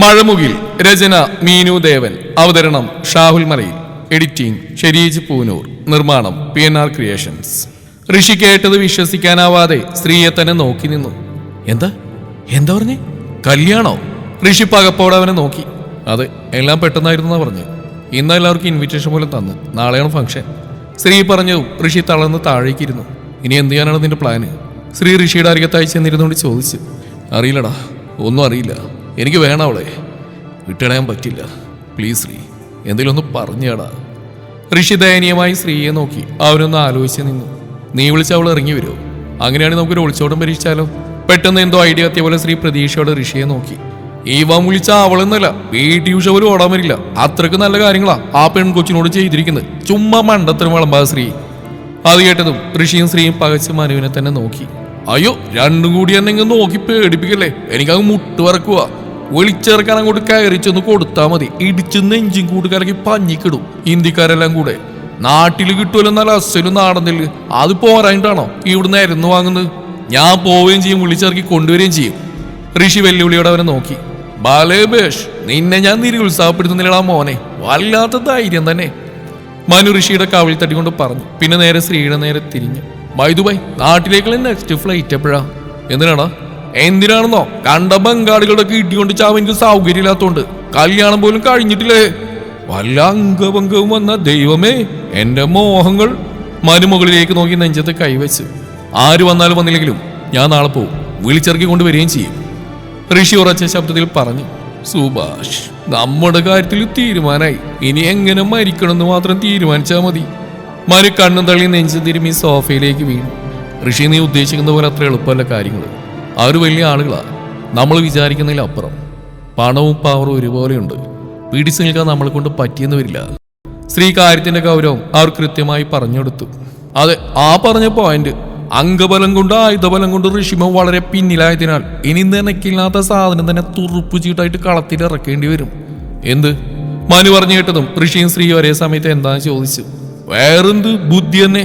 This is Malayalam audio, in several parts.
മഴമുകിൽ രചന മീനു ദേവൻ. അവതരണം ഷാഹുൽ മലയിൽ. എഡിറ്റിംഗ് ഷെരീജ് പൂനൂർ. നിർമ്മാണം P N R creations. Rishi കേട്ടത് വിശ്വസിക്കാനാവാതെ സ്ത്രീയെ തന്നെ നോക്കി നിന്നു. എന്താ? എന്താ പറഞ്ഞു? കല്യാണോ? ഋഷി പകപ്പോടെ അവനെ നോക്കി. അതെ എല്ലാം പെട്ടെന്നായിരുന്നു പറഞ്ഞു. ഇന്ന് എല്ലാവർക്കും ഇൻവിറ്റേഷൻ പോലെ തന്നു. നാളെയാണ് ഫംഗ്ഷൻ സ്ത്രീ പറഞ്ഞു ഋഷി തളർന്ന് താഴേക്കിരുന്നു ഇനി എന്ത് ചെയ്യാനാണ് നിന്റെ പ്ലാന് ശ്രീ ഋഷിയുടെ അരികത്തായി ചെന്നിരുന്നുകൊണ്ട് ചോദിച്ചു. അറിയില്ലടാ ഒന്നും അറിയില്ല. എനിക്ക് വേണം അവളെ. വിട്ടടയാൻ പറ്റില്ല. പ്ലീസ് ശ്രീ എന്തെങ്കിലും ഒന്ന് പറഞ്ഞേടാ. ഋഷി ദയനീയമായി സ്ത്രീയെ നോക്കി അവനൊന്ന് ആലോചിച്ച് നിന്നു. നീ വിളിച്ച അവൾ ഇറങ്ങി വരുമോ അങ്ങനെയാണെങ്കിൽ നമുക്കൊരു ഒളിച്ചോട്ടം പരീക്ഷിച്ചാലോ? പെട്ടെന്ന് എന്തോ ഐഡിയ എത്തിയ പോലെ ശ്രീ പ്രതീക്ഷയോടെ ഋഷിയെ നോക്കി. ഇവൻ വിളിച്ച അവളെന്നല്ല വീട്ടി ഉഷ പോലും ഓടാൻ വരില്ല. അത്രയ്ക്ക് നല്ല കാര്യങ്ങളാ ആ പെൺകൊച്ചിനോട് ചെയ്തിരിക്കുന്നത്. ചുമ്മാ മണ്ടത്തരം വിളമ്പാ ശ്രീ. അത് കേട്ടതും ഋഷിയും ശ്രീയും പകച്ച് മനുവിനെ തന്നെ നോക്കി. അയ്യോ രണ്ടും കൂടി എന്നെ നോക്കി പേടിപ്പിക്കല്ലേ? എനിക്കങ്ങ് മുട്ട് വറക്കുക വിളിച്ചിറക്കാൻ അങ്ങോട്ട് കയറി ചെന്ന് കൊടുത്താൽ മതി. ഇടിച്ച് നെഞ്ചും കൂട്ട് കലക്കി പഞ്ഞിക്കിടും. ഇന്ത്യക്കാരെല്ലാം കൂടെ. നാട്ടിൽ കിട്ടുമല്ലോ നല്ല അസലും നാടന്നില്ല അത് പോരായിട്ടാണോ ഇവിടുന്ന് ഇരുന്ന് വാങ്ങുന്നത്? ഞാൻ പോവുകയും ചെയ്യും വിളിച്ചിറക്കി കൊണ്ടുവരികയും ചെയ്യും. ഋഷി വെല്ലുവിളിയോടെ അവനെ നോക്കി. ബാലേബേഷ് നിന്നെ ഞാൻ നിരുത്സാഹപ്പെടുത്തുന്നില്ലടാ മോനെ. വല്ലാത്ത ധൈര്യം തന്നെ. മനു ഋഷിയുടെ കവിൾ തട്ടിക്കൊണ്ട് പറഞ്ഞു. പിന്നെ നേരെ ശ്രീയുടെ നേരെ തിരിഞ്ഞു. വൈദുബായ് നാട്ടിലേക്കുള്ള നെക്സ്റ്റ് ഫ്ലൈറ്റ് എപ്പോഴാ? എന്തിനാടാ? എന്തിനാണെന്നോ? കണ്ട ബംഗാളികളുടെ കീട്ടിക്കൊണ്ട് ചാവാൻ എനിക്ക് സൗകര്യമില്ലാത്തോണ്ട്. കല്യാണം പോലും കഴിഞ്ഞിട്ടില്ലേ? വല്ല അംഗഭംഗവും വന്ന ദൈവമേ എന്റെ മോഹങ്ങൾ. മരുമകളിലേക്ക് നോക്കി നെഞ്ചത്ത് കൈവച്ച്. ആര് വന്നാലും വന്നില്ലെങ്കിലും ഞാൻ നാളെ പോവും. വിളിച്ചിറക്കി കൊണ്ടുവരികയും ചെയ്യും. ഋഷി ഉറച്ച ശബ്ദത്തിൽ പറഞ്ഞു സുഭാഷ് നമ്മുടെ കാര്യത്തിൽ തീരുമാനായി. ഇനി എങ്ങനെ മരിക്കണമെന്ന് മാത്രം തീരുമാനിച്ചാൽ മതി. മരു കണ്ണും തള്ളി നെഞ്ചു തിരുമി സോഫയിലേക്ക് വീണു. ഋഷി നീ ഉദ്ദേശിക്കുന്ന പോലെ അത്ര എളുപ്പമല്ല കാര്യങ്ങൾ അവർ വലിയ ആളുകളാണ് നമ്മൾ വിചാരിക്കുന്നതിലപ്പുറം പണവും പവറും ഒരുപോലെയുണ്ട്. പിടിച്ചു നിൽക്കാൻ നമ്മളെ കൊണ്ട് പറ്റിയെന്ന് വരില്ല. സ്ത്രീ കാര്യത്തിന്റെ ഗൗരവം അവർ കൃത്യമായി പറഞ്ഞെടുത്തു അതെ ആ പറഞ്ഞ പോയിന്റ് അംഗബലം കൊണ്ട് ആയുധബലം കൊണ്ട് ഋഷിമ വളരെ പിന്നിലായതിനാൽ ഇനി നിനക്കില്ലാത്ത സാധനം തന്നെ തുറുപ്പ് ചീട്ടായിട്ട് കളത്തിൽ ഇറക്കേണ്ടി വരും. എന്ത്? മനു പറഞ്ഞു കേട്ടതും ഋഷിയും സ്ത്രീയും ഒരേ സമയത്ത് എന്താന്ന് ചോദിച്ചു. വേറെന്ത്? ബുദ്ധി തന്നെ.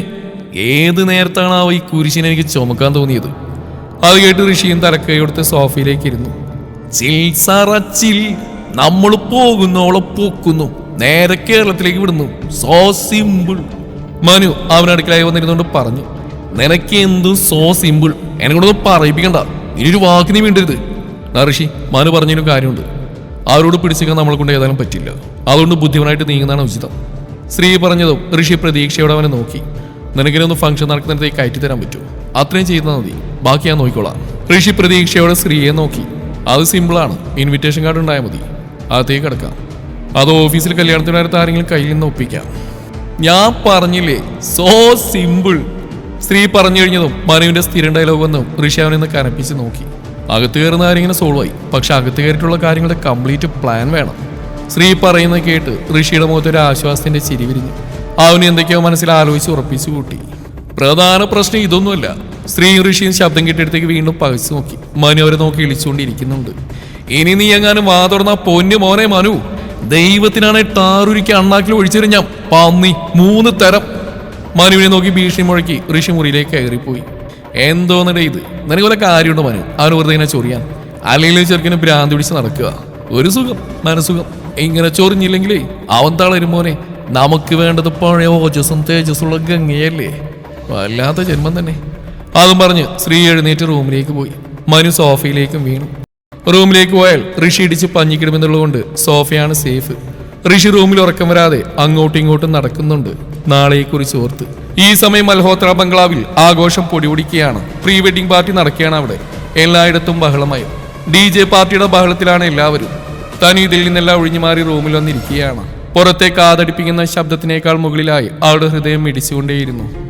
ഏത് ആ ഈ കുരിശിനെ എനിക്ക് ചുമക്കാൻ തോന്നിയത്? അത് കേട്ട് ഋഷിയും തലക്കൈയെടുത്ത് സോഫയിലേക്ക് ഇരുന്നു. ചിൽസറച്ചിൽ സാറ ചിൽ നമ്മൾ പോകുന്നോളെ പോക്കുന്നു. നേരെ കേരളത്തിലേക്ക് വിടുന്നു. സോ സിമ്പിൾ മനു അവനടുക്കലായി വന്നിരുന്നുകൊണ്ട് പറഞ്ഞു. നിനക്ക് എന്തും സോ സിമ്പിൾ എന്നെ കൊണ്ടൊന്നും പറയിപ്പിക്കണ്ട. ഇനിയൊരു വാക്ക് നീ വേണ്ടരുത് ആ ഋഷി മനു പറഞ്ഞൊരു കാര്യമുണ്ട്. അവരോട് പിടിച്ചിരിക്കാൻ നമ്മളെ കൊണ്ട് ഏതായാലും പറ്റില്ല. അതുകൊണ്ട് ബുദ്ധിമുട്ടായിട്ട് നീങ്ങുന്നതാണ് ഉചിതം. സ്ത്രീ പറഞ്ഞതും ഋഷി പ്രതീക്ഷയോടെ അവനെ നോക്കി. നിനക്കിനൊന്ന് ഫംഗ്ഷൻ നടക്കുന്നിടത്തേക്ക് കയറ്റി തരാൻ പറ്റുമോ? അത്രയും ചെയ്താൽ മതി. ബാക്കി ഞാൻ നോക്കിക്കോളാം. ഋഷി പ്രതീക്ഷയോടെ സ്ത്രീയെ നോക്കി. അത് സിമ്പിളാണ് ഇൻവിറ്റേഷൻ കാർഡ് ഉണ്ടായാൽ മതി. അകത്തേക്ക് കിടക്കാം. അത് ഓഫീസിൽ കല്യാണത്തിനടുത്ത് ആരെങ്കിലും കയ്യിൽ നിന്ന് ഒപ്പിക്കാം. ഞാൻ പറഞ്ഞില്ലേ? സോ സിമ്പിൾ സ്ത്രീ പറഞ്ഞു കഴിഞ്ഞതും മനുവിന്റെ സ്ഥിരം ഡയലോഗ് വന്നും ഋഷി അവനെ കനപ്പിച്ച് നോക്കി. അകത്ത് കയറുന്ന കാര്യങ്ങനെ സോൾവ് ആയി. പക്ഷെ അകത്ത് കയറിയിട്ടുള്ള കാര്യങ്ങളുടെ കംപ്ലീറ്റ് പ്ലാൻ വേണം. സ്ത്രീ പറയുന്നത് കേട്ട് ഋഷിയുടെ മുഖത്ത് ഒരു ആശ്വാസത്തിന്റെ ചിരി വിരിഞ്ഞു. അവന് എന്തൊക്കെയോ മനസ്സിൽ ആലോചിച്ച് ഉറപ്പിച്ചു കൂട്ടി. പ്രധാന പ്രശ്നം ഇതൊന്നുമല്ല. സ്ത്രീ ഋഷിയും ശബ്ദം കെട്ടിടത്തേക്ക് വീണ്ടും പകച്ചു നോക്കി. മനു അവരെ നോക്കി ഇളിച്ചുകൊണ്ടിരിക്കുന്നുണ്ട്. ഇനി നീ എങ്ങാനും വാ തുറന്ന പൊന്നു മോനെ മനു. ദൈവത്തിനാണ് ടാറുരിക്ക് അണ്ണാക്കിൽ ഒഴിച്ചെറിഞ്ഞ പന്നി മൂന്ന് തരം. മനുവിനെ നോക്കി ഭീഷണി മുഴക്കി ഋഷി മുറിയിലേക്ക് കയറിപ്പോയി. എന്തോന്നിട ഇത്? നിനക്ക് വല്ല കാര്യമുണ്ടോ മനു? അവന് വെറുതെ ഇങ്ങനെ ചൊറിയാൻ. അല്ലെങ്കിൽ ചെറുക്കിന് ഭ്രാന്തി പിടിച്ച് നടക്കുക. ഒരു സുഖം മനസുഖം ഇങ്ങനെ ചൊറിഞ്ഞില്ലെങ്കിലേ അവൻ തളരും മോനെ. നമുക്ക് വേണ്ടത് പഴയ ഓജസ്സും തേജസ്സുള്ള ഗംഗയല്ലേ? വല്ലാത്ത ജന്മം തന്നെ. അതും പറഞ്ഞ് സ്ത്രീ എഴുന്നേറ്റ് റൂമിലേക്ക് പോയി. മനു സോഫയിലേക്കും വീണു. റൂമിലേക്ക് പോയാൽ ഋഷി ഇടിച്ച് പഞ്ഞിക്കിടുമെന്നുള്ളതുകൊണ്ട് സോഫയാണ് സേഫ്. ഋഷി റൂമിൽ ഉറക്കം വരാതെ അങ്ങോട്ടും ഇങ്ങോട്ടും നടക്കുന്നുണ്ട്. നാളെയെക്കുറിച്ച് ഓർത്ത്. ഈ സമയം മൽഹോത്ര ബംഗ്ലാവിൽ ആഘോഷം പൊടിപൊടിക്കുകയാണ്. പ്രീ വെഡിംഗ് പാർട്ടി നടക്കുകയാണ് അവിടെ. എല്ലായിടത്തും ബഹളമായി. ഡി ജെ പാർട്ടിയുടെ ബഹളത്തിലാണ് എല്ലാവരും. തനി ഇതിൽ നിന്നെല്ലാം ഒഴിഞ്ഞു മാറി റൂമിൽ വന്നിരിക്കുകയാണ്. പുറത്തെ കാതടിപ്പിക്കുന്ന ശബ്ദത്തിനേക്കാൾ മുകളിലായി അവളുടെ ഹൃദയം ഇടിച്ചുകൊണ്ടേയിരുന്നു.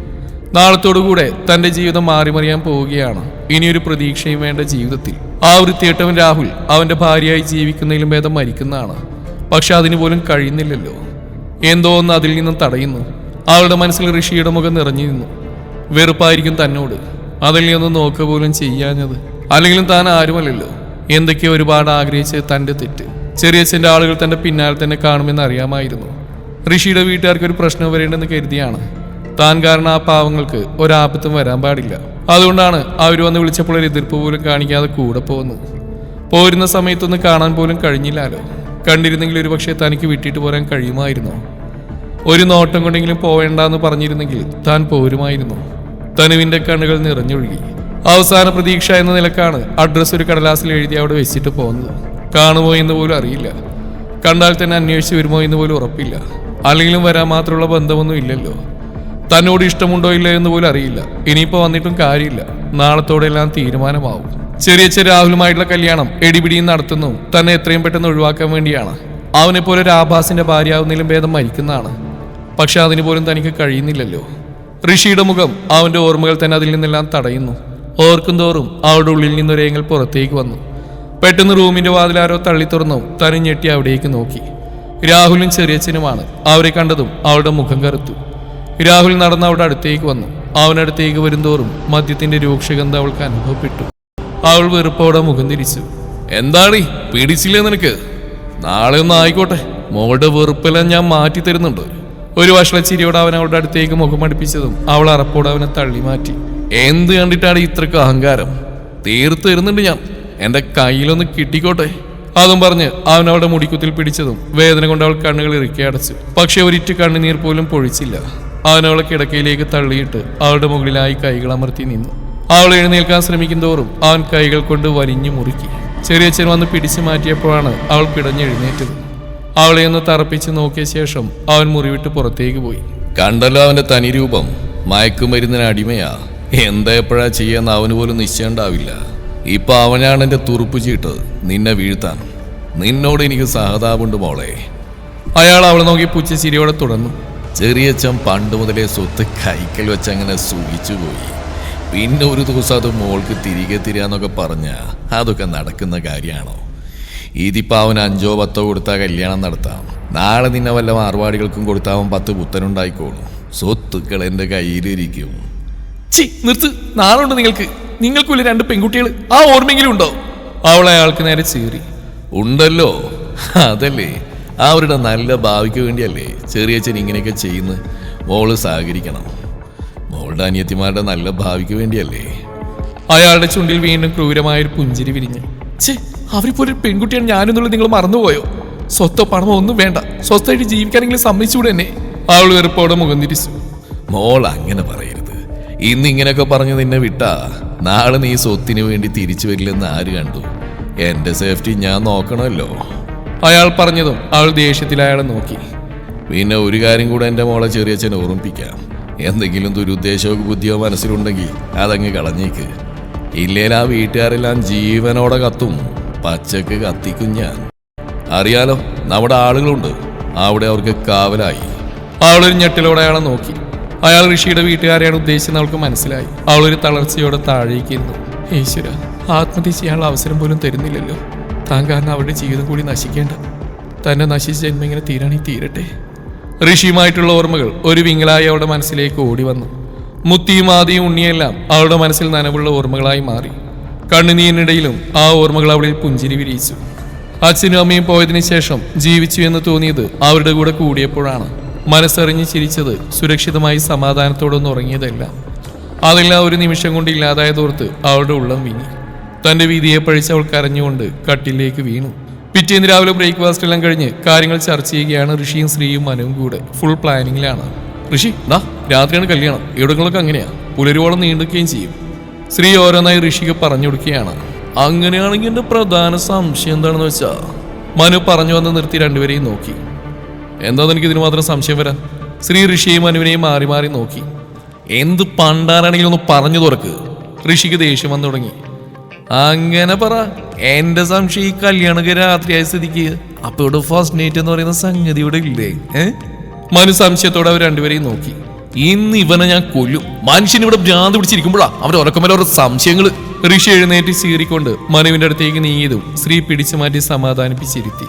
നാളത്തോടുകൂടെ തന്റെ ജീവിതം മാറിമറിയാൻ പോവുകയാണ്. ഇനിയൊരു പ്രതീക്ഷയും വേണ്ട ജീവിതത്തിൽ. ആ വൃത്തിയേട്ടവൻ രാഹുൽ അവന്റെ ഭാര്യയായി ജീവിക്കുന്നതിലും ഭേദം മരിക്കുന്നതാണ്. പക്ഷെ അതിന് പോലും കഴിയുന്നില്ലല്ലോ. എന്തോ ഒന്ന് അതിൽ നിന്നും തടയുന്നു. അവളുടെ മനസ്സിൽ ഋഷിയുടെ മുഖം നിറഞ്ഞു നിന്നു. വെറുപ്പായിരിക്കും തന്നോട്. അതിൽ നിന്നും നോക്കുക പോലും ചെയ്യാഞ്ഞത്. അല്ലെങ്കിലും താൻ ആരുമല്ലല്ലോ. എന്തൊക്കെയോ ഒരുപാട് ആഗ്രഹിച്ച് തന്റെ തെറ്റ്. ചെറിയച്ഛന്റെ ആളുകൾ തന്റെ പിന്നാലെ തന്നെ കാണുമെന്ന് അറിയാമായിരുന്നു. ഋഷിയുടെ വീട്ടുകാർക്ക് ഒരു പ്രശ്നം വരേണ്ടെന്ന് കരുതിയാണ്. താൻ കാരണം ആ പാവങ്ങൾക്ക് ഒരാപത്തും വരാൻ പാടില്ല. അതുകൊണ്ടാണ് അവർ വന്ന് വിളിച്ചപ്പോൾ ഒരു എതിർപ്പ് പോലും കാണിക്കാതെ കൂടെ പോകുന്നത്. പോരുന്ന സമയത്തൊന്നും കാണാൻ പോലും കഴിഞ്ഞില്ലല്ലോ കണ്ടിരുന്നെങ്കിൽ ഒരു പക്ഷേ തനിക്ക് വിട്ടിട്ട് പോരാൻ കഴിയുമായിരുന്നു? ഒരു നോട്ടം കൊണ്ടെങ്കിലും പോവേണ്ടെന്ന് പറഞ്ഞിരുന്നെങ്കിൽ താൻ പോരുമായിരുന്നു. തനുവിന്റെ കണ്ണുകൾ നിറഞ്ഞൊഴുകി. അവസാന പ്രതീക്ഷ എന്ന നിലക്കാണ് അഡ്രസ് ഒരു കടലാസിൽ എഴുതി അവിടെ വെച്ചിട്ട് പോകുന്നത്. കാണുമോ എന്ന് പോലും അറിയില്ല. കണ്ടാൽ തന്നെ അന്വേഷിച്ച് വരുമോ എന്ന് പോലും ഉറപ്പില്ല. അല്ലെങ്കിലും വരാൻ മാത്രമുള്ള ബന്ധമൊന്നും ഇല്ലല്ലോ. തന്നോട് ഇഷ്ടമുണ്ടോ ഇല്ല എന്ന് പോലും അറിയില്ല. ഇനിയിപ്പോ വന്നിട്ടും കാര്യമില്ല. നാളത്തോടെ എല്ലാം തീരുമാനമാവും. ചെറിയ ചെറിയ രാഹുലുമായിട്ടുള്ള കല്യാണം എടിപിടിയും നടത്തുന്നു. തന്നെ എത്രയും പെട്ടെന്ന് ഒഴിവാക്കാൻ വേണ്ടിയാണ്. അവനെ പോലെ ഒരു ആഭാസിന്റെ ഭാര്യയാവുന്നതിലും ഭേദം മരിക്കുന്നതാണ്. പക്ഷെ അതിന് പോലും തനിക്ക് കഴിയുന്നില്ലല്ലോ. ഋഷിയുടെ മുഖം അവന്റെ ഓർമ്മകൾ തന്നെ അതിൽ നിന്നെല്ലാം തടയുന്നു. ഓർക്കും തോറും അവരുടെ ഉള്ളിൽ നിന്നൊരേങ്ങൾ പുറത്തേക്ക് വന്നു. പെട്ടെന്ന് റൂമിന്റെ വാതിലാരോ തള്ളി തുറന്നു തനി ഞെട്ടി അവിടേക്ക് നോക്കി. രാഹുലും ചെറിയച്ഛനുമാണ്. അവരെ കണ്ടതും അവളുടെ മുഖം കറുത്തു. രാഹുൽ നടന്ന് അവളുടെ അടുത്തേക്ക് വന്നു. അവനടുത്തേക്ക് വരുംതോറും മദ്യത്തിന്റെ രൂക്ഷഗന്ധ അവൾക്ക് അനുഭവപ്പെട്ടു. അവൾ വെറുപ്പോടെ മുഖം തിരിച്ചു. എന്താണ്? പിടിച്ചില്ലേ നിനക്ക്? നാളെ ഒന്ന് ആയിക്കോട്ടെ. മോളുടെ വെറുപ്പെല്ലാം ഞാൻ മാറ്റി തരുന്നുണ്ട്. ഒരു വഷളച്ചിരിയോടെ അവൻ അവളുടെ അടുത്തേക്ക് മുഖം അടുപ്പിച്ചതും അവൾ അറപ്പോടെ അവനെ തള്ളി മാറ്റി. എന്ത് കണ്ടിട്ടാണ് ഇത്രക്ക് അഹങ്കാരം? തീർത്തു തരുന്നുണ്ട് ഞാൻ. എന്റെ കയ്യിലൊന്ന് കിട്ടിക്കോട്ടെ. അതും പറഞ്ഞ് അവൻ അവളുടെ മുടിക്കുത്തിൽ പിടിച്ചതും വേദന കൊണ്ട് അവൾ കണ്ണുകൾ ഇറുക്കി അടച്ചു. പക്ഷെ ഒരിറ്റ് കണ്ണുനീർ പോലും പൊഴിച്ചില്ല. അവൻ അവളെ കിടക്കയിലേക്ക് തള്ളിയിട്ട് അവളുടെ മുകളിലായി കൈകൾ അമർത്തി നിന്നു. അവൾ എഴുന്നേൽക്കാൻ ശ്രമിക്കും തോറും അവൻ കൈകൾ കൊണ്ട് വലിഞ്ഞു മുറുക്കി. ചെറിയച്ഛൻ വന്ന് പിടിച്ചു മാറ്റിയപ്പോഴാണ് അവൾ പിടഞ്ഞെഴുന്നേറ്റത് അവളെ ഒന്ന് തറപ്പിച്ച് നോക്കിയ ശേഷം അവൻ മുറിവിട്ട് പുറത്തേക്ക് പോയി. കണ്ടല്ലോ അവന്റെ തനി രൂപം. മയക്കുമരുന്നിന് അടിമയാ. എന്താ എപ്പോഴാ ചെയ്യാന്ന് അവന് പോലും നിശ്ചയണ്ടാവില്ല. ഇപ്പൊ അവനാണ് എന്റെ തുറുപ്പ് ചീട്ട് നിന്നെ വീഴ്ത്താൻ നിന്നോട് എനിക്ക് സഹതാപുണ്ട് മോളെ. അയാൾ അവളെ നോക്കി പുച്ഛ ചിരിയോടെ തുടർന്നു. ചെറിയച്ചൻ പണ്ട് മുതലേ സ്വത്ത് കൈക്കൽ വെച്ച് അങ്ങനെ സൂഹിച്ചു പോയി. പിന്നെ ഒരു ദിവസം അത് മോൾക്ക് തിരികെ തിരിയാന്നൊക്കെ പറഞ്ഞ അതൊക്കെ നടക്കുന്ന കാര്യമാണോ? ഇതിപ്പോൾ അവൻ അഞ്ചോ പത്തോ കൊടുത്താൽ കല്യാണം നടത്താം. നാളെ നിന്നെ വല്ല മാർവാടികൾക്കും കൊടുത്താവൻ പത്ത് പുത്തനുണ്ടായിക്കോളും. സ്വത്തുക്കൾ എന്റെ കയ്യിലിരിക്കും. ചി നിർത്ത്. നാളുണ്ട് നിങ്ങൾക്ക്. നിങ്ങൾക്കുള്ള രണ്ട് പെൺകുട്ടികൾ ആ ഓർമ്മയെങ്കിലും ഉണ്ടോ? അവളെ അയാൾക്ക് നേരെ ചീറി. ഉണ്ടല്ലോ. അതല്ലേ. അവരുടെ നല്ല ഭാവിക്ക് വേണ്ടിയല്ലേ ചെറിയ ചെറിയച്ഛൻ ഇങ്ങനെയൊക്കെ ചെയ്യുന്ന. മോൾ സഹകരിക്കണം. മോളുടെ അനിയത്തിമാരുടെ നല്ല ഭാവിക്ക് വേണ്ടിയല്ലേ. അയാളുടെ ചുണ്ടിൽ വീണ്ടും ക്രൂരമായൊരു പുഞ്ചിരി വിരിഞ്ഞ്. ഛേ അവരിപ്പോ ഒരു പെൺകുട്ടിയാണ് ഞാനെന്നുള്ളത് നിങ്ങൾ മറന്നുപോയോ? സ്വത്തോ പണമോ ഒന്നും വേണ്ട. സ്വസ്ഥമായിട്ട് ജീവിക്കാനെങ്കിലും സമ്മതിച്ചുകൂടെ എന്നെ? അവൾ വെറുപ്പോടെ മുഖം തിരിച്ചു. മോൾ അങ്ങനെ പറയരുത്. ഇന്ന് ഇങ്ങനെയൊക്കെ പറഞ്ഞു നിന്നെ വിട്ടാ നാളെ നീ സ്വത്തിന് വേണ്ടി തിരിച്ചു വരില്ലെന്ന് ആര് കണ്ടു? എന്റെ സേഫ്റ്റി ഞാൻ നോക്കണമല്ലോ. അയാൾ പറഞ്ഞതും അവൾ ദേഷ്യത്തിൽ അയാളെ നോക്കി. പിന്നെ ഒരു കാര്യം കൂടെ എന്റെ മോളെ ചെറിയച്ഛൻ ഓർമ്മിപ്പിക്കാം. എന്തെങ്കിലും ദുരുദ്ദേശമോ ബുദ്ധിയോ മനസ്സിലുണ്ടെങ്കിൽ അതങ്ങ് കളഞ്ഞേക്ക്. ഇല്ലേൽ ആ വീട്ടുകാരെല്ലാം ജീവനോടെ കത്തും. പച്ചക്ക് കത്തിക്കും ഞാൻ. അറിയാലോ നമ്മുടെ ആളുകളുണ്ട്. അവിടെ അവർക്ക് കാവലായി. അവളൊരു ഞെട്ടിലോടെ അയാളെ നോക്കി. അയാൾ ഋഷിയുടെ വീട്ടുകാരെയാണ് ഉദ്ദേശിച്ചെന്ന് അവൾക്ക് മനസ്സിലായി. അവളൊരു തളർച്ചയോടെ താഴേക്കിരുന്നു. ഈശ്വര ആത്മഹത്യ ചെയ്യാനുള്ള അവസരം പോലും തരുന്നില്ലല്ലോ. താൻ കാരണം അവരുടെ ജീവിതം കൂടി നശിക്കേണ്ട. തന്നെ നശിച്ച ജന്മം ഇങ്ങനെ തീരാണി തീരട്ടെ. ഋഷിയുമായിട്ടുള്ള ഓർമ്മകൾ ഒരു വിങ്ങലായി അവളുടെ മനസ്സിലേക്ക് ഓടി വന്നു. മുത്തിയും ആദിയും ഉണ്ണിയെല്ലാം അവളുടെ മനസ്സിൽ നനവുള്ള ഓർമ്മകളായി മാറി. കണ്ണുനീരിനിടയിലും ആ ഓർമ്മകൾ അവളിൽ പുഞ്ചിരി വിരിയിച്ചു. അച്ഛനും അമ്മയും പോയതിനു ശേഷം ജീവിച്ചു എന്ന് തോന്നിയത് അവരുടെ കൂടെ കൂടിയപ്പോഴാണ്. മനസ്സറിഞ്ഞ് ചിരിച്ചത് സുരക്ഷിതമായി സമാധാനത്തോടൊന്നും ഉറങ്ങിയതല്ല. അതെല്ലാം ഒരു നിമിഷം കൊണ്ട് ഇല്ലാതായതോർത്ത് അവളുടെ ഉള്ളം വീങ്ങി. തന്റെ വീതിയെ പഴിച്ച് അവൾ കരഞ്ഞുകൊണ്ട് കട്ടിലേക്ക് വീണു. പിറ്റേന്ന് രാവിലെ ബ്രേക്ക്ഫാസ്റ്റ് എല്ലാം കഴിഞ്ഞ് കാര്യങ്ങൾ ചർച്ച ചെയ്യുകയാണ് ഋഷിയും ശ്രീയും മനുവും കൂടെ. ഫുൾ പ്ലാനിങ്ങിലാണ് ഋഷി ദാ രാത്രിയാണ് കല്യാണം. ഇവിടങ്ങളൊക്കെ അങ്ങനെയാ. പുലരുവോളം നീണ്ടുകയും ചെയ്യും. ശ്രീ ഓരോന്നായി ഋഷിക്ക് പറഞ്ഞു കൊടുക്കുകയാണ്. അങ്ങനെയാണെങ്കിൽ എന്റെ പ്രധാന സംശയം എന്താണെന്ന് വെച്ചാ മനു പറഞ്ഞു വന്ന് നിർത്തി രണ്ടുപേരെയും നോക്കി. എന്താ എനിക്ക് ഇതിന് മാത്രം സംശയം വരാൻ? ശ്രീ ഋഷിയും മനുവിനെയും മാറി മാറി നോക്കി. എന്ത് പണ്ടാരാണെങ്കിലും ഒന്ന് പറഞ്ഞു തുറക്ക്. ഋഷിക്ക് ദേഷ്യം വന്നു തുടങ്ങി. അങ്ങനെ പറ. എന്റെ സംശയം ഈ കല്യാണക്ക് രാത്രിയായ സ്ഥിതിക്ക്. അപ്പൊ ഇവിടെ ഫസ്റ്റ് നൈറ്റ് എന്ന് പറയുന്ന സംഗതി ഇവിടെ ഇല്ലേ? മനു സംശയത്തോടെ അവർ രണ്ടുപേരെയും നോക്കി. ഇന്ന് ഇവനെ ഞാൻ കൊല്ലും. മനുഷ്യൻ ഇവിടെ ഭ്രാന്ത് പിടിച്ചിരിക്കുമ്പോഴാ അവന്റെ ഉറക്കമല്ല ഓരോ സംശയങ്ങൾ ഋഷി എഴുന്നേറ്റ് സീറിക്കൊണ്ട് മനുവിന്റെ അടുത്തേക്ക് നീങ്ങിയതും സ്ത്രീ പിടിച്ചു മാറ്റി സമാധാനിപ്പിച്ചിരുത്തി.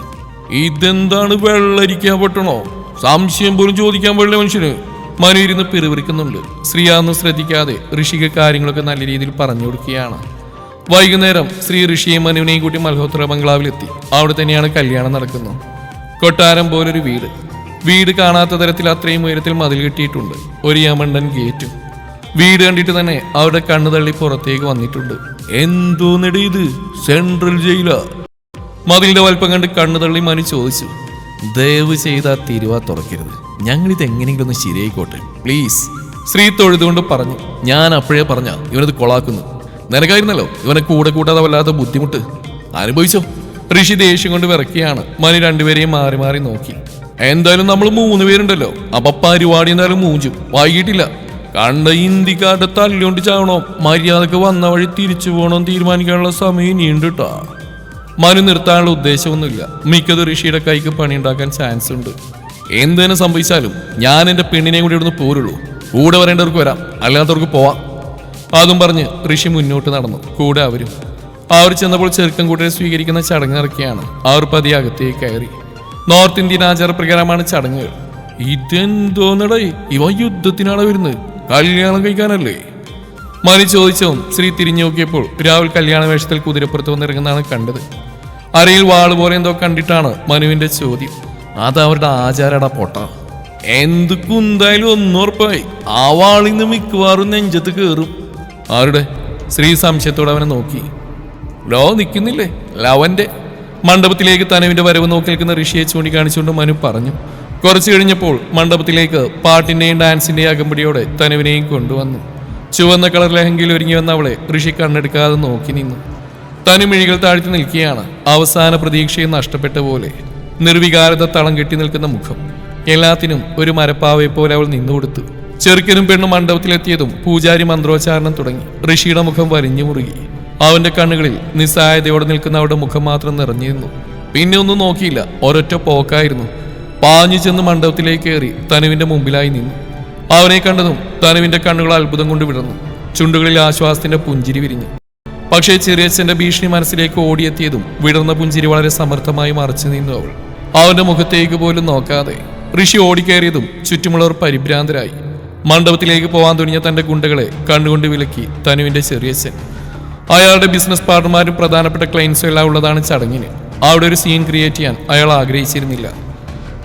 ഇതെന്താണ് വെള്ളരിക്കാൻ പറ്റണോ സംശയം പോലും ചോദിക്കാൻ പാടില്ല മനുഷ്യന്. മനു ഇരുന്ന് പിറുവിറിക്കുന്നുണ്ട് ശ്രീയാന്ന് ശ്രദ്ധിക്കാതെ ഋഷിക്ക് കാര്യങ്ങളൊക്കെ നല്ല രീതിയിൽ പറഞ്ഞു കൊടുക്കുകയാണ്. വൈകുന്നേരം ശ്രീ ഋഷിയും മനുവിനെയും കൂട്ടി മൽഹോത്ര ബംഗ്ലാവിലെത്തി. അവിടെ തന്നെയാണ് കല്യാണം നടക്കുന്നത്. കൊട്ടാരം പോലൊരു വീട്. വീട് കാണാത്ത തരത്തിൽ അത്രയും ഉയരത്തിൽ മതിൽ കെട്ടിയിട്ടുണ്ട്. ഒരു യമണ്ടൻ ഗേറ്റും. വീട് കണ്ടിട്ട് തന്നെ അവരുടെ കണ്ണു തള്ളി പുറത്തേക്ക് വന്നിട്ടുണ്ട്. എന്തോ ഇത്? സെൻട്രൽ ജയിലാ. മതിലിന്റെ വലിപ്പം കണ്ട് കണ്ണു തള്ളി മനു ചോദിച്ചു. ദയവ് ചെയ്ത തിരുവ തുറക്കരുത്. ഞങ്ങൾ ഇത് എങ്ങനെയെങ്കിലും ഒന്ന് ശരിയായിക്കോട്ടെ. പ്ലീസ്. ശ്രീ തൊഴുതുകൊണ്ട് പറഞ്ഞു. ഞാൻ അപ്പോഴേ പറഞ്ഞ ഇവനത് കൊളാക്കുന്നു. നിനക്കായിരുന്നല്ലോ? ഇവനെ കൂടെ കൂട്ടാതെ വല്ലാത്ത ബുദ്ധിമുട്ട്. അനുഭവിച്ചോ? ഋഷി ദേഷ്യം കൊണ്ട് വിറക്കിയാണ് മനു രണ്ടുപേരെയും മാറി മാറി നോക്കി. എന്തായാലും നമ്മൾ മൂന്ന് പേരുണ്ടല്ലോ. അപ്പൊ പരിപാടി എന്തായാലും മൂഞ്ചും. വൈകിട്ടില്ല. കണ്ട ഇന്ത്യക്കാരുടെ തല്ലുകൊണ്ട് ചാവണോ? മര്യാദയ്ക്ക് വന്ന വഴി തിരിച്ചു പോകണോ തീരുമാനിക്കാനുള്ള സമയം നീണ്ടിട്ടാ മനു നിർത്താനുള്ള ഉദ്ദേശമൊന്നുമില്ല. മിക്കത് ഋഷിയുടെ കൈക്ക് പണിയുണ്ടാക്കാൻ ചാൻസ് ഉണ്ട്. എന്തിനു സംഭവിച്ചാലും ഞാൻ എന്റെ പെണ്ണിനെയും കൂടി ഇവിടുന്ന് പോരുള്ളൂ. കൂടെ വരേണ്ടവർക്ക് വരാം. അല്ലാത്തവർക്ക് പോവാം. അതും പറഞ്ഞ് ഋഷി മുന്നോട്ട് നടന്നു. കൂടെ അവരും. അവർ ചെന്നപ്പോൾ ചെറുക്കൻ കൂട്ടരെ സ്വീകരിക്കുന്ന ചടങ്ങ് അവർ പതി അകത്തേക്ക് കയറി. നോർത്ത് ഇന്ത്യൻ ആചാരപ്രകാരമാണ് ചടങ്ങുകൾ ഇതെന്തോന്നടേ? ഇവ യുദ്ധത്തിനാണ് വരുന്നത്? കല്യാണം കഴിക്കാനല്ലേ? മരി ചോദിച്ചവും ശ്രീ തിരിഞ്ഞു നോക്കിയപ്പോൾ രാഹുൽ കല്യാണ വേഷത്തിൽ കുതിരപ്പുറത്ത് വന്നിറങ്ങുന്നതാണ് കണ്ടത്. അരയിൽ വാൾ പോലെ എന്തോ കണ്ടിട്ടാണ് മനുവിന്റെ ചോദ്യം. അത് അവരുടെ ആചാരടാ പൊട്ട. എന്തു കുന്തായാലും ഒന്നുറപ്പായി ആ വാളിന്ന് മിക്കവാറും നെഞ്ചത്ത് കയറും ആരുടെ? സ്ത്രീ സംശയത്തോടെ അവനെ നോക്കി. ലോ നിൽക്കുന്നില്ലേ ലവന്റെ മണ്ഡപത്തിലേക്ക് തനുവിന്റെ വരവ് നോക്കി നിൽക്കുന്ന ഋഷിയെ ചൂണ്ടിക്കാണിച്ചുകൊണ്ട് മനു പറഞ്ഞു. കുറച്ചു കഴിഞ്ഞപ്പോൾ മണ്ഡപത്തിലേക്ക് പാട്ടിന്റെയും ഡാൻസിന്റെയും അകമ്പടിയോടെ തനുവിനെയും കൊണ്ടുവന്നു. ചുവന്ന കളർ ലഹങ്കയിൽ ഒരുങ്ങി വന്ന അവളെ ഋഷി കണ്ണെടുക്കാതെ നോക്കി നിന്നു. തനുമിഴികൾ താഴ്ത്തി നിൽക്കുകയാണ്. അവസാന പ്രതീക്ഷയും നഷ്ടപ്പെട്ട പോലെ. നിർവികാരത തളം കെട്ടി നിൽക്കുന്ന മുഖം. എല്ലാത്തിനും ഒരു മരപ്പാവയെ പോലെ അവൾ നിന്നുകൊടുത്തു. ചെറുക്കനും പെണ്ണും മണ്ഡപത്തിലെത്തിയതും പൂജാരി മന്ത്രോച്ചാരണം തുടങ്ങി. ഋഷിയുടെ മുഖം വരിഞ്ഞു മുറുകി. അവന്റെ കണ്ണുകളിൽ നിസ്സഹായതയോടെ നിൽക്കുന്ന അവരുടെ മുഖം മാത്രം നിറഞ്ഞിരുന്നു. പിന്നെ ഒന്നും നോക്കിയില്ല. ഒരൊറ്റ പോക്കായിരുന്നു. പാഞ്ഞു ചെന്ന് മണ്ഡപത്തിലേക്ക് കയറി തനുവിന്റെ മുമ്പിലായി നിന്നു. അവനെ കണ്ടതും തനുവിന്റെ കണ്ണുകൾ അത്ഭുതം കൊണ്ട് വിടർന്നു. ചുണ്ടുകളിൽ ആശ്വാസത്തിന്റെ പുഞ്ചിരി വിരിഞ്ഞു. പക്ഷേ ചെറിയച്ഛന്റെ ഭീഷണി മനസ്സിലേക്ക് ഓടിയെത്തിയതും വിടർന്ന പുഞ്ചിരി വളരെ സമർത്ഥമായി മറച്ചു നിന്നു അവൾ. അവന്റെ മുഖത്തേക്ക് പോലും നോക്കാതെ ഋഷി ഓടിക്കയറിയതും ചുറ്റുമുള്ളവർ പരിഭ്രാന്തരായി. മണ്ഡപത്തിലേക്ക് പോവാൻ തുനിഞ്ഞ തന്റെ ഗുണ്ടകളെ കണ്ണുകൊണ്ട് വിലക്കി തനുവിന്റെ ചെറിയച്ഛൻ അയാളുടെ ബിസിനസ് പാർട്ണർമാരും പ്രധാനപ്പെട്ട ക്ലയൻസും എല്ലാം ഉള്ളതാണ് ചടങ്ങിന്. അവിടെ ഒരു സീൻ ക്രിയേറ്റ് ചെയ്യാൻ അയാൾ ആഗ്രഹിച്ചിരുന്നില്ല.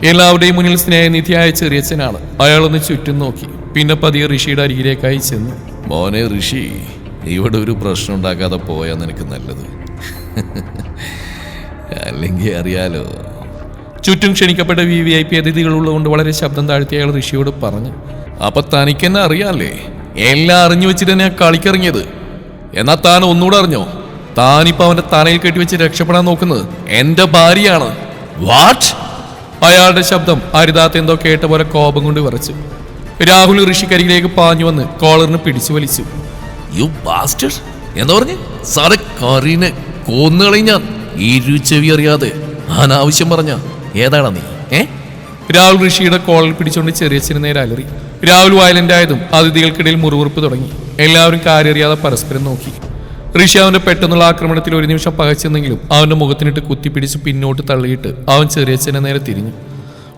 എല്ലാവരുടെയും മുന്നിൽ സ്നേഹനിധിയായ ചെറിയച്ഛനാണ് അയാളൊന്ന് ചുറ്റും നോക്കി. പിന്നെ പതിയെ ഋഷിയുടെ അരികിലേക്കായി ചെന്നു. മോനെ ഋഷി ഇവിടെ ഒരു പ്രശ്നം ഉണ്ടാക്കാതെ പോയാൽ നിനക്ക് നല്ലത്. അല്ലെങ്കിൽ അറിയാലോ. ചുറ്റും ക്ഷണിക്കപ്പെട്ട വി വി ഐ പി അതിഥികൾ ഉള്ളതുകൊണ്ട് വളരെ ശബ്ദം താഴ്ത്തി അയാൾ ഋഷിയോട് പറഞ്ഞു. അപ്പൊ തനിക്കെന്നെ അറിയാല്ലേ? എല്ലാം അറിഞ്ഞു വെച്ചിട്ട് തന്നെ കളിക്കിറങ്ങിയത്. എന്നാ താൻ ഒന്നുകൂടെ അറിഞ്ഞോ? താനിപ്പോ അവന്റെ തലയിൽ കെട്ടി വെച്ച് രക്ഷപ്പെടാൻ നോക്കുന്നത് എന്റെ ഭാര്യയാണ്. വാട്ട് അയാളുടെ ശബ്ദം അരുതാത്ത എന്തോ കേട്ട പോലെ കോപം കൊണ്ട് വിറച്ചു. രാഹുൽ ഋഷിക്കരികിലേക്ക് പാഞ്ഞു വന്ന് കോളറിന് പിടിച്ചു വലിച്ചു. യു ബാസ്റ്റർ എന്താ പറഞ്ഞു? സാറെ കറീനെ കൊന്നുകളയും ഞാൻ. ഇരു ചെവി അറിയാതെ. അനാവശ്യം പറഞ്ഞ. ഏതാടാ നീ? ഏ? രാഹുൽ ഋഷിയുടെ കോളർ പിടിച്ചുകൊണ്ട് ചെറിയ ചെറിയച്ഛന് നേരെ അലറി. രാഹുൽ വയലന്റ് ആയതും അതിഥികൾക്കിടയിൽ മുറിവുറുപ്പ് തുടങ്ങി. എല്ലാവരും കാര്യറിയാതെ പരസ്പരം നോക്കി. ഋഷി അവന്റെ പെട്ടെന്നുള്ള ആക്രമണത്തിൽ ഒരു നിമിഷം പകച്ചെന്നെങ്കിലും അവന്റെ മുഖത്തിനിട്ട് കുത്തിപ്പിടിച്ച് പിന്നോട്ട് തള്ളിയിട്ട് അവൻ ചെറിയച്ഛനെ നേരെ തിരിഞ്ഞു.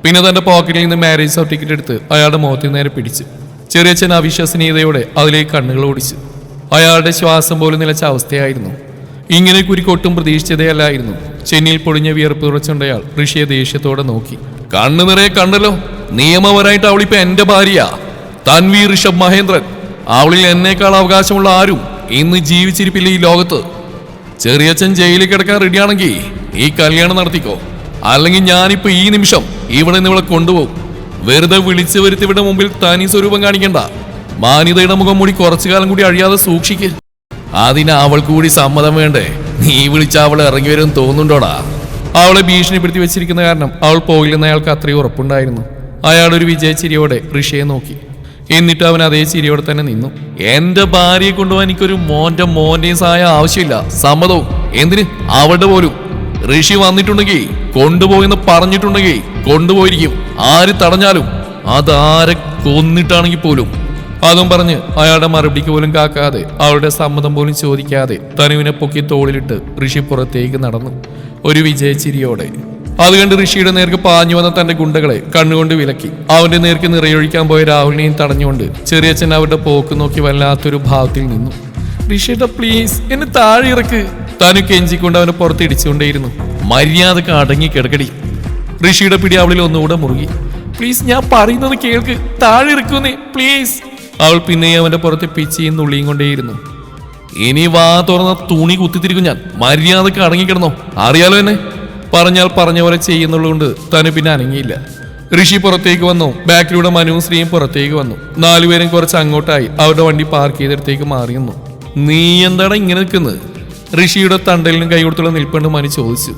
പിന്നെ തന്റെ പോക്കറ്റിൽ നിന്ന് മാരേജ് സർട്ടിഫിക്കറ്റ് എടുത്ത് അയാളുടെ മുഖത്തിന് നേരെ പിടിച്ചു. ചെറിയച്ഛൻ അവിശ്വസനീയതയോടെ അതിലേക്ക് കണ്ണുകൾ ഓടിച്ചു. അയാളുടെ ശ്വാസം പോലും നിലച്ച അവസ്ഥയായിരുന്നു. ഇങ്ങനെ കുരിക്കൊട്ടും പ്രതീക്ഷിച്ചതേയല്ലായിരുന്നു. ചെന്നിയിൽ പൊടിഞ്ഞ വിയർപ്പ് തുറച്ചുണ്ടയാൾ ഋഷിയെ ദേഷ്യത്തോടെ നോക്കി. കണ്ണു നിറയെ കണ്ടല്ലോ. നിയമപരമായിട്ട് അവളിപ്പോ എന്റെ ഭാര്യ. തൻവി ഋഷഭ് മഹേന്ദ്രൻ. അവളിൽ എന്നേക്കാൾ അവകാശമുള്ള ആരും ഇന്ന് ജീവിച്ചിരിപ്പില്ല ഈ ലോകത്ത്. ചെറിയച്ഛൻ ജയിലിൽ കിടക്കാൻ റെഡിയാണെങ്കിൽ ഈ കല്യാണം നടത്തിക്കോ. അല്ലെങ്കിൽ ഞാനിപ്പോ ഈ നിമിഷം ഇവിടെ നിന്ന് ഇവളെ കൊണ്ടുപോകും. വെറുതെ വിളിച്ചു വരുത്തി ഇവിടെ മുമ്പിൽ തനി സ്വരൂപം കാണിക്കണ്ട. മാന്യതയുടെ മുഖം മൂടി കുറച്ചു കാലം കൂടി അഴിയാതെ സൂക്ഷിക്ക്. അതിന് അവൾക്ക് കൂടി സമ്മതം വേണ്ടേ? നീ വിളിച്ച അവളെ ഇറങ്ങി വരും തോന്നുന്നുണ്ടോടാ? അവളെ ഭീഷണിപ്പെടുത്തി വെച്ചിരിക്കുന്ന കാരണം അവൾ പോയില്ലെന്ന് അയാൾക്ക് അത്രയും ഉറപ്പുണ്ടായിരുന്നു. അയാൾ ഒരു വിജയച്ചിരിയോടെ ഋഷിയെ നോക്കി. എന്നിട്ട് അവൻ അതേ ചിരിയോടെ തന്നെ നിന്നു. എന്റെ ഭാര്യയെ കൊണ്ടുപോകാൻ എനിക്കൊരു മോന്റെ മോന്റെയും സഹായം ആവശ്യമില്ല. സമ്മതവും. എന്തിന്? അവളുടെ പോലും. ഋഷി വന്നിട്ടുണ്ടെങ്കിൽ കൊണ്ടുപോയെന്ന് പറഞ്ഞിട്ടുണ്ടെങ്കിൽ കൊണ്ടുപോയിരിക്കും. ആര് തടഞ്ഞാലും അതാരെ കൊന്നിട്ടാണെങ്കിൽ പോലും. അതും പറഞ്ഞ് അയാളുടെ മറുപടിക്ക് പോലും കാക്കാതെ അവളുടെ സമ്മതം പോലും ചോദിക്കാതെ തനുവിനെ പൊക്കി തോളിലിട്ട് ഋഷി പുറത്തേക്ക് നടന്നു. ഒരു വിജയച്ചിരിയോടെ അത് കണ്ട് ഋഷിയുടെ നേർക്ക് പാഞ്ഞു വന്ന തന്റെ ഗുണ്ടകളെ കണ്ണുകൊണ്ട് വിലക്കി. അവന്റെ നേർക്ക് നിറയൊഴിക്കാൻ പോയ രാഹുലിനെയും തടഞ്ഞുകൊണ്ട് ചെറിയച്ഛൻ അവരുടെ പോക്ക് നോക്കി വല്ലാത്തൊരു ഭാവത്തിൽ നിന്നു. ഋഷിയുടെ പ്ലീസ് എന്നെ താഴെ ഇറക്ക്. തനു കെഞ്ചിക്കൊണ്ട് അവനെ പുറത്തിടിച്ചുകൊണ്ടേയിരുന്നു മര്യാദയ്ക്ക് അടങ്ങി കിടക്കടി. ഋഷിയുടെ പിടി അവളിൽ ഒന്നുകൂടെ മുറുകി. പ്ലീസ് ഞാൻ പറയുന്നത് കേൾക്ക്. താഴെ ഇറക്കുന്നേ. പ്ലീസ് അവൾ പിന്നെയും അവന്റെ പുറത്തെ പിച്ചിയും നുള്ളിയും കൊണ്ടേയിരുന്നു. ഇനി വാ തുറന്ന തുണി കുത്തിത്തിരിക്കും ഞാൻ. മര്യാദയ്ക്ക് അടങ്ങിക്കിടന്നോ അറിയാലോ എന്നെ. പറഞ്ഞാൽ പറഞ്ഞ പോലെ ചെയ്യുന്നുള്ളതുകൊണ്ട് തന്നെ പിന്നെ അനങ്ങിയില്ല. ഋഷി പുറത്തേക്ക് വന്നു. ബാക്കിലൂടെ മനുവും ശ്രീയും പുറത്തേക്ക് വന്നു. നാലുപേരും കുറച്ച് അങ്ങോട്ടായി. അവരുടെ വണ്ടി പാർക്ക് ചെയ്തിടത്തേക്ക് മാറിയുന്നു നീ എന്താണ് ഇങ്ങനെ നിൽക്കുന്നത്? ഋഷിയുടെ തണ്ടലിനും കൈ കൊടുത്തുള്ള നിൽപ്പണ്ട് മനു ചോദിച്ചു.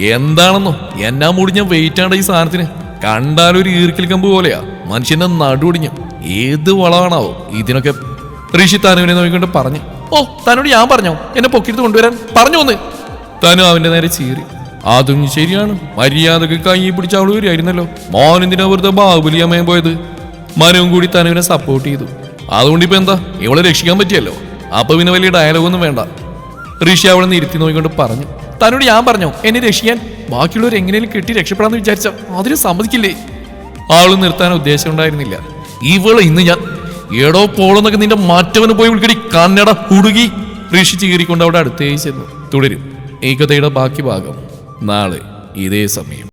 എന്താണെന്നോ? എന്നാ മുടിഞ്ഞ വെയിറ്റ് ആണ് ഈ സാധനത്തിന്? കണ്ടാലൊരു ഈർക്കിൽ കമ്പ് പോലെയാ. മനുഷ്യന്റെ നടുവൊടിഞ്ഞു ഏത് വളമാണാവോ ഇതിനൊക്കെ? ഋഷി തനുവിനെ നോക്കിക്കൊണ്ട് പറഞ്ഞു. ഓ തന്നോട് ഞാൻ പറഞ്ഞോ? എന്നെ പൊക്കിട്ട് കൊണ്ടുവരാൻ? പറഞ്ഞു വന്ന് തനു അവന്റെ നേരെ ചീറി. അതും ശരിയാണ്. മര്യാദയ്ക്ക് കൈ പിടിച്ച അവൾ വരികയായിരുന്നല്ലോ. മോൻ എന്തിനാ വെറുതെ ബാഹുബലിയമ്മയും പോയത്? മനവും കൂടി തനവിനെ സപ്പോർട്ട് ചെയ്തു. അതുകൊണ്ട് ഇപ്പൊ എന്താ? ഇവളെ രക്ഷിക്കാൻ പറ്റിയല്ലോ. അപ്പൊ പിന്നെ വലിയ ഡയലോഗൊന്നും വേണ്ട. ഋഷി അവളെ നിർത്തി നോക്കിക്കൊണ്ട് പറഞ്ഞു. തന്നോട് ഞാൻ പറഞ്ഞു? എന്നെ രക്ഷിക്കാൻ? ബാക്കിയുള്ളവർ എങ്ങനെയും കെട്ടി രക്ഷപ്പെടാന്ന് വിചാരിച്ച അതിന് സമ്മതിക്കില്ലേ? ആൾ നിർത്താൻ ഉദ്ദേശം ഉണ്ടായിരുന്നില്ല. ഇവളെ ഇന്ന് ഞാൻ എടോ പോളെന്നൊക്കെ നിന്റെ മാറ്റവന് പോയി വിളിക്കടി കന്നട കുടുകി. ഋഷി ചീറിക്കൊണ്ട് അവിടെ അടുത്തേക്ക് ചെന്നു. തുടരും. ഈ കഥയുടെ ബാക്കി ഭാഗം. നാളെ ഇതേ സമയം